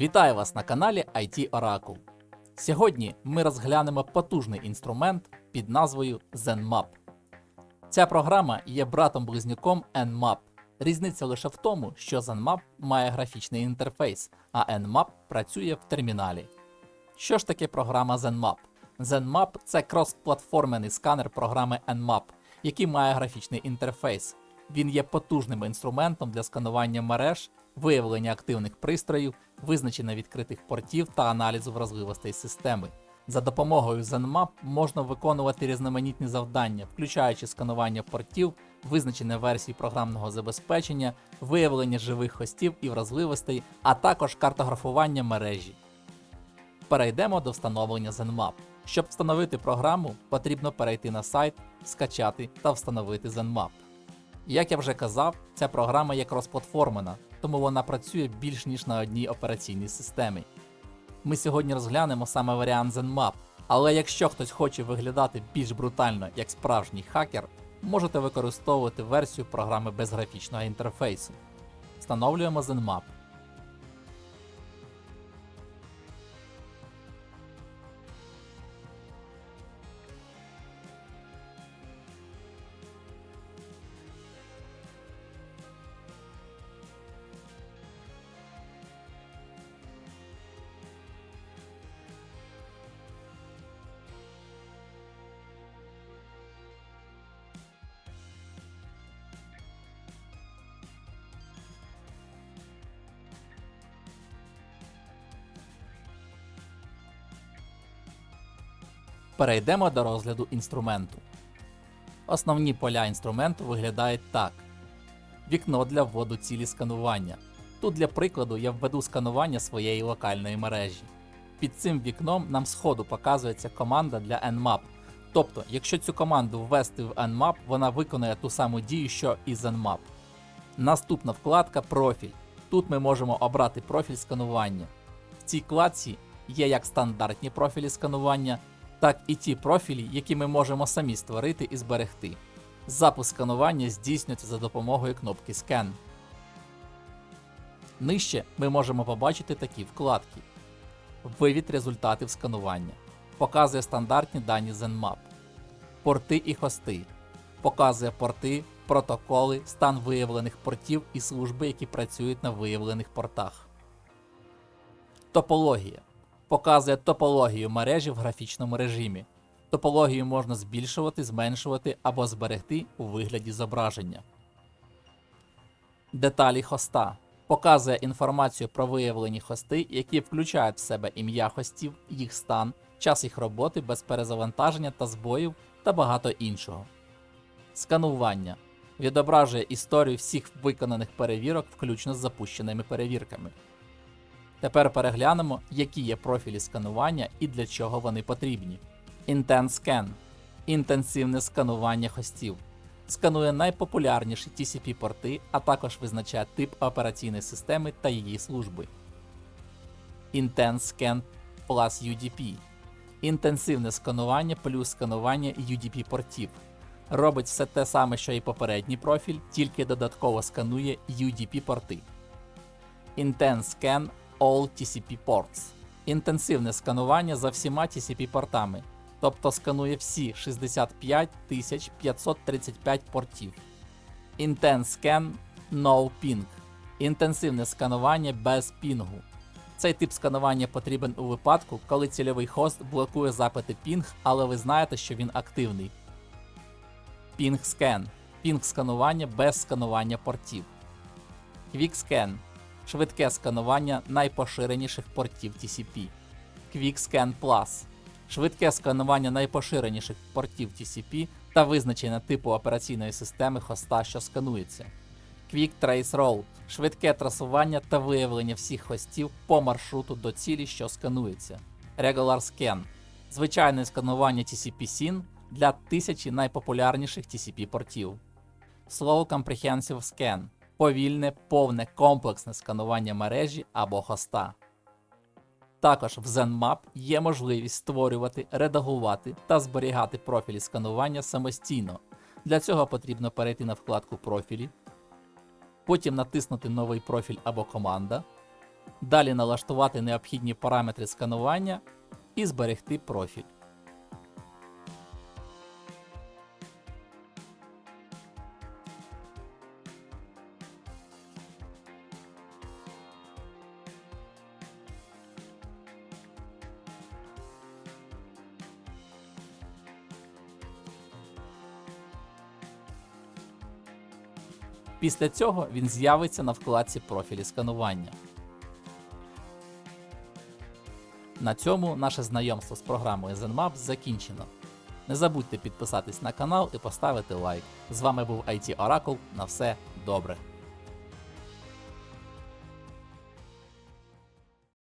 Вітаю вас на каналі IT Oracle. Сьогодні ми розглянемо потужний інструмент під назвою ZenMap. Ця програма є братом-близнюком Nmap. Різниця лише в тому, що ZenMap має графічний інтерфейс, а Nmap працює в терміналі. Що ж таке програма ZenMap? ZenMap – це кросплатформений сканер програми Nmap, який має графічний інтерфейс. Він є потужним інструментом для сканування мереж, виявлення активних пристроїв, визначення відкритих портів та аналізу вразливостей системи. За допомогою ZenMap можна виконувати різноманітні завдання, включаючи сканування портів, визначення версій програмного забезпечення, виявлення живих хостів і вразливостей, а також картографування мережі. Перейдемо до встановлення ZenMap. Щоб встановити програму, потрібно перейти на сайт, скачати та встановити ZenMap. Як я вже казав, ця програма є кросплатформена, тому вона працює більш ніж на одній операційній системі. Ми сьогодні розглянемо саме варіант ZenMap, але якщо хтось хоче виглядати більш брутально як справжній хакер, можете використовувати версію програми без графічного інтерфейсу. Встановлюємо ZenMap. Перейдемо до розгляду інструменту. Основні поля інструменту виглядають так: вікно для вводу цілі сканування. Тут для прикладу я введу сканування своєї локальної мережі. Під цим вікном нам сходу показується команда для Nmap. Тобто, якщо цю команду ввести в Nmap, вона виконає ту саму дію, що і з Nmap. Наступна вкладка Профіль. Тут ми можемо обрати профіль сканування. В цій вкладці є як стандартні профілі сканування, так і ті профілі, які ми можемо самі створити і зберегти. Запуск сканування здійснюється за допомогою кнопки Scan. Нижче ми можемо побачити такі вкладки: Вивід результатів сканування. Показує стандартні дані ZenMap. Порти і хости. Показує порти, протоколи, стан виявлених портів і служби, які працюють на виявлених портах. Топологія показує топологію мережі в графічному режимі. Топологію можна збільшувати, зменшувати або зберегти у вигляді зображення. Деталі хоста показує інформацію про виявлені хости, які включають в себе ім'я хостів, їх стан, час їх роботи без перезавантаження та збоїв та багато іншого. Сканування відображує історію всіх виконаних перевірок, включно з запущеними перевірками. Тепер переглянемо, які є профілі сканування і для чого вони потрібні. Intent Scan інтенсивне сканування хостів. Сканує найпопулярніші TCP-порти, а також визначає тип операційної системи та її служби. Intent Scan Plus UDP інтенсивне сканування плюс сканування UDP портів. Робить все те саме, що і попередній профіль, тільки додатково сканує UDP порти. Intense Scan All TCP Ports. Інтенсивне сканування за всіма TCP портами, тобто сканує всі 65 535 портів. Intense Scan No Ping. Інтенсивне сканування без пінгу. Цей тип сканування потрібен у випадку, коли цільовий хост блокує запити Ping, але ви знаєте, що він активний. Ping Scan. Ping сканування без сканування портів. Quick Scan швидке сканування найпоширеніших портів TCP. Quick Scan Plus швидке сканування найпоширеніших портів TCP та визначення типу операційної системи хоста, що сканується. Quick Trace Route швидке трасування та виявлення всіх хостів по маршруту до цілі, що сканується. Regular Scan звичайне сканування TCP-SYN для тисячі найпопулярніших TCP портів. Slow Comprehensive Scan повільне, повне комплексне сканування мережі або хоста. Також в ZenMap є можливість створювати, редагувати та зберігати профілі сканування самостійно. Для цього потрібно перейти на вкладку Профілі, потім натиснути новий профіль або команда, Далі налаштувати необхідні параметри сканування і зберегти профіль. Після цього він з'явиться на вкладці профілі сканування. На цьому наше знайомство з програмою ZenMap закінчено. Не забудьте підписатись на канал і поставити лайк. З вами був IT Oracle. На все добре.